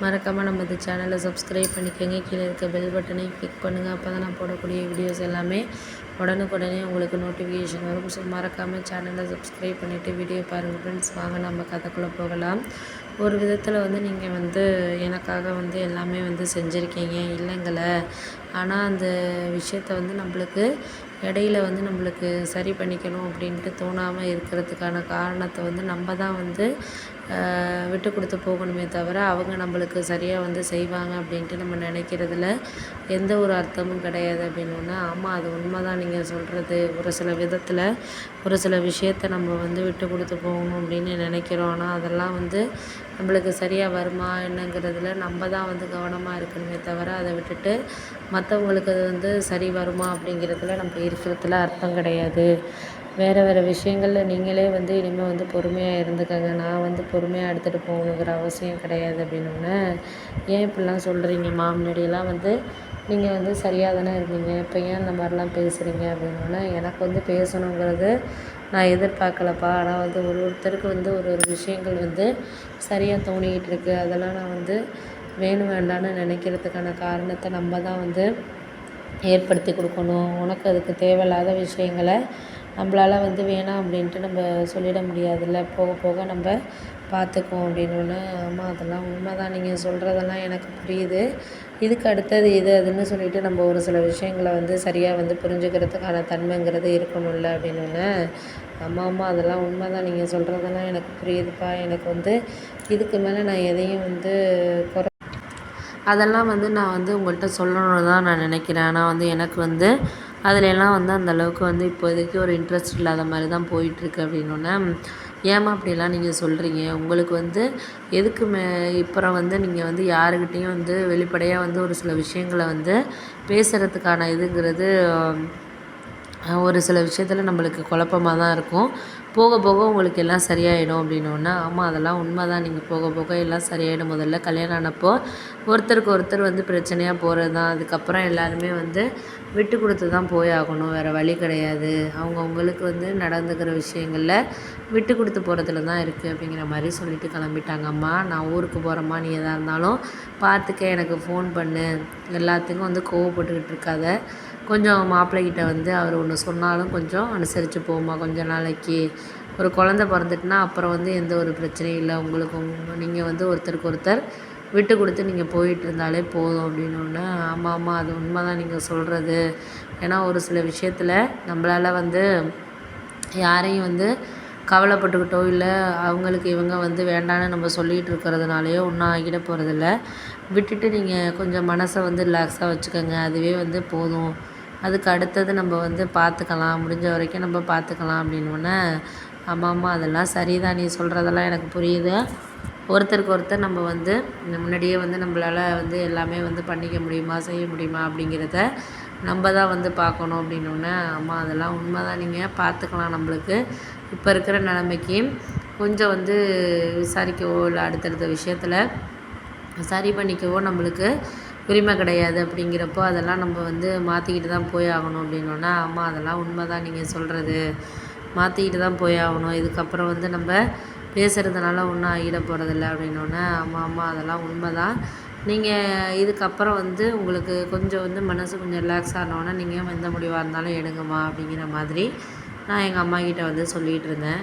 மறக்காமல் நம்ம இந்த சேனலை சப்ஸ்கிரைப் பண்ணிக்கோங்க. கீழே இருக்க பெல் பட்டனை கிளிக் பண்ணுங்கள் அப்போ தான் நான் போடக்கூடிய வீடியோஸ் எல்லாமே உடனுக்குடனே உங்களுக்கு நோட்டிஃபிகேஷன் வரும். ஸோ மறக்காமல் சேனலை சப்ஸ்கிரைப் பண்ணிவிட்டு வீடியோ பாருங்கள் ஃப்ரெண்ட்ஸ் வாங்க நம்ம கதைக்குள்ளே போகலாம். ஒரு விதத்தில் வந்து நீங்கள் வந்து எனக்காக வந்து எல்லாமே வந்து செஞ்சுருக்கீங்க. இல்லைங்கள? ஆனால் அந்த விஷயத்த வந்து நம்மளுக்கு இடையில வந்து நம்மளுக்கு சரி பண்ணிக்கணும் அப்படின்ட்டு தோணாமல் இருக்கிறதுக்கான காரணத்தை வந்து நம்ம தான் வந்து விட்டு கொடுத்து போகணுமே தவிர அவங்க நம்மளுக்கு சரியாக வந்து செய்வாங்க அப்படின்ட்டு நம்ம நினைக்கிறதுல எந்த ஒரு அர்த்தமும் கிடையாது அப்படின்னோடனே ஆமாம் அது உண்மை தான் நீங்கள் சொல்கிறது ஒரு சில விதத்தில் ஒரு சில விஷயத்த நம்ம வந்து விட்டு கொடுத்து போகணும் அப்படின்னு நினைக்கிறோம். ஆனால் அதெல்லாம் வந்து நம்மளுக்கு சரியாக வருமா என்னங்கிறதுல நம்ம தான் வந்து கவனமாக இருக்கணுமே தவிர அதை விட்டுட்டு மற்றவங்களுக்கு அது வந்து சரி வருமா அப்படிங்கிறதுல நம்ம இருக்கிறதுல அர்த்தம் கிடையாது. வேறு வேறு விஷயங்களில் நீங்களே வந்து இனிமேல் வந்து பொறுமையாக இருந்துக்கங்க. நான் வந்து பொறுமையாக எடுத்துகிட்டு போகணுங்கிற அவசியம் கிடையாது அப்படின்னோடனே ஏன் இப்படிலாம் சொல்கிறீங்கம்மா முன்னாடியெல்லாம் வந்து நீங்கள் வந்து சரியாக தானே இருந்தீங்க. இப்போ ஏன் இந்த மாதிரிலாம் பேசுகிறீங்க அப்படின்னோடனே எனக்கு வந்து பேசணுங்கிறது நான் எதிர்பார்க்கலப்பா. ஆனால் வந்து ஒரு ஒருத்தருக்கு வந்து ஒரு ஒரு விஷயங்கள் வந்து சரியாக தோணிக்கிட்டு இருக்குது அதெல்லாம் நான் வந்து வேணும் வேண்டான்னு நினைக்கிறதுக்கான காரணத்தை நம்ம தான் வந்து ஏற்படுத்தி கொடுக்கணும். உனக்கு அதுக்கு தேவையில்லாத விஷயங்களை நம்மளால் வந்து வேணாம் அப்படின்ட்டு நம்ம சொல்லிட முடியாதுல்ல. போக போக நம்ம பார்த்துக்குவோம் அப்படின்னோடனே ஆமாம் அதெல்லாம் உண்மை தான் நீங்கள் சொல்கிறதெல்லாம் எனக்கு புரியுது. இதுக்கு அடுத்தது இது அதுன்னு சொல்லிட்டு நம்ம ஒரு சில விஷயங்களை வந்து சரியாக வந்து புரிஞ்சுக்கிறதுக்கான தன்மைங்கிறது இருக்கணும்ல. அப்படின்னோடனே ஆமாம் ஆமாம் அதெல்லாம் உண்மை தான் நீங்கள் சொல்கிறதெல்லாம் எனக்கு புரியுதுப்பா. எனக்கு வந்து இதுக்கு மேலே நான் எதையும் வந்து குறை அதெல்லாம் வந்து நான் வந்து உங்கள்கிட்ட சொல்லணும்னு தான் நான் நினைக்கிறேன். ஆனால் வந்து எனக்கு வந்து அதுலெல்லாம் வந்து அந்த அளவுக்கு வந்து இப்போதைக்கு ஒரு இன்ட்ரெஸ்ட் இல்லாத மாதிரி தான் போயிட்டுருக்கு அப்படின்னோடனே ஏம்மா அப்படிலாம் நீங்கள் சொல்கிறீங்க உங்களுக்கு வந்து எதுக்கு மே இப்புறம் வந்து நீங்கள் வந்து யாருக்கிட்டேயும் வந்து வெளிப்படையாக வந்து ஒரு சில விஷயங்களை வந்து பேசுகிறதுக்கான இதுங்கிறது ஒரு சில விஷயத்தில் நம்மளுக்கு குழப்பமாக தான் இருக்கும். போக போக உங்களுக்கு எல்லாம் சரியாயிடும் அப்படின்னோடனே ஆமாம் அதெல்லாம் உண்மை தான் நீங்கள் போக போக எல்லாம் சரியாயிடும். முதல்ல கல்யாணம் ஆனப்போ ஒருத்தருக்கு ஒருத்தர் வந்து பிரச்சனையாக போகிறது தான் அதுக்கப்புறம் எல்லாருமே வந்து விட்டு கொடுத்து தான் போய் ஆகணும். வேறு வழி கிடையாது. அவங்கவுங்களுக்கு வந்து நடந்துக்கிற விஷயங்களில் விட்டு கொடுத்து போகிறதுல தான் இருக்குது அப்படிங்கிற மாதிரி சொல்லிட்டு கிளம்பிட்டாங்க. அம்மா நான் ஊருக்கு போகிறேம்மா நீ எதாக இருந்தாலும் பார்த்துக்க. எனக்கு ஃபோன் பண்ணு. எல்லாத்துக்கும் வந்து கோவப்பட்டுக்கிட்டு இருக்காத. கொஞ்சம் மாப்பிள்ளைகிட்ட வந்து அவர் ஒன்று சொன்னாலும் கொஞ்சம் அனுசரித்து போகுமா கொஞ்ச நாளைக்கு. ஒரு குழந்த பிறந்துட்டுனா அப்புறம் வந்து எந்த ஒரு பிரச்சனையும் இல்லை. உங்களுக்கு நீங்கள் வந்து ஒருத்தருக்கு ஒருத்தர் விட்டு கொடுத்து நீங்கள் போயிட்டு இருந்தாலே போதும் அப்படின்னோடனே ஆமாம் ஆமாம் அது உண்மை தான் நீங்கள் சொல்கிறது ஏன்னா ஒரு சில விஷயத்தில் நம்மளால் வந்து யாரையும் வந்து கவலைப்பட்டுக்கிட்டோ இல்லை அவங்களுக்கு இவங்க வந்து வேண்டான்னு நம்ம சொல்லிகிட்டு இருக்கிறதுனாலையோ ஒன்றும் ஆகிட போகிறதில்ல விட்டுட்டு நீங்கள் கொஞ்சம் மனசை வந்து ரிலாக்ஸாக வச்சுக்கோங்க. அதுவே வந்து போதும். அதுக்கு அடுத்தது நம்ம வந்து பார்த்துக்கலாம் முடிஞ்ச வரைக்கும் நம்ம பார்த்துக்கலாம் அப்படின்னோடனே ஆமாம் ஆமாம் அதெல்லாம் சரிதான். நீ சொல்கிறதெல்லாம் எனக்கு புரியுது. ஒருத்தருக்கு ஒருத்தர் நம்ம வந்து முன்னாடியே வந்து நம்மளால் வந்து எல்லாமே வந்து பண்ணிக்க முடியுமா செய்ய முடியுமா அப்படிங்கிறத நம்ம தான் வந்து பார்க்கணும் அப்படின்னோடனே ஆமாம் அதெல்லாம் உண்மை தான் நீங்கள் பார்த்துக்கலாம் நம்மளுக்கு. இப்போ இருக்கிற நிலமைக்கு கொஞ்சம் வந்து விசாரிக்கவோ இல்லை அடுத்தடுத்த விஷயத்தில் சரி பண்ணிக்கவோ நம்மளுக்கு உரிமை கிடையாது அப்படிங்கிறப்போ அதெல்லாம் நம்ம வந்து மாற்றிக்கிட்டு தான் போய் ஆகணும் அப்படின்னோடனே ஆமாம் அதெல்லாம் உண்மை தான் நீங்கள் சொல்கிறது மாற்றிக்கிட்டு தான் போய் ஆகணும். இதுக்கப்புறம் வந்து நம்ம பேசுகிறதுனால ஒன்றும் ஆகிட போகிறதில்ல அப்படின்னோடனே ஆமாம் ஆமாம் அதெல்லாம் உண்மை தான் நீங்கள் இதுக்கப்புறம் வந்து உங்களுக்கு கொஞ்சம் வந்து மனசு கொஞ்சம் ரிலாக்ஸ் ஆனோடனே நீங்கள் எந்த முடிவாக இருந்தாலும் எடுங்கம்மா அப்படிங்கிற மாதிரி நான் எங்கள் அம்மாக்கிட்ட வந்து சொல்லிகிட்டு இருந்தேன்.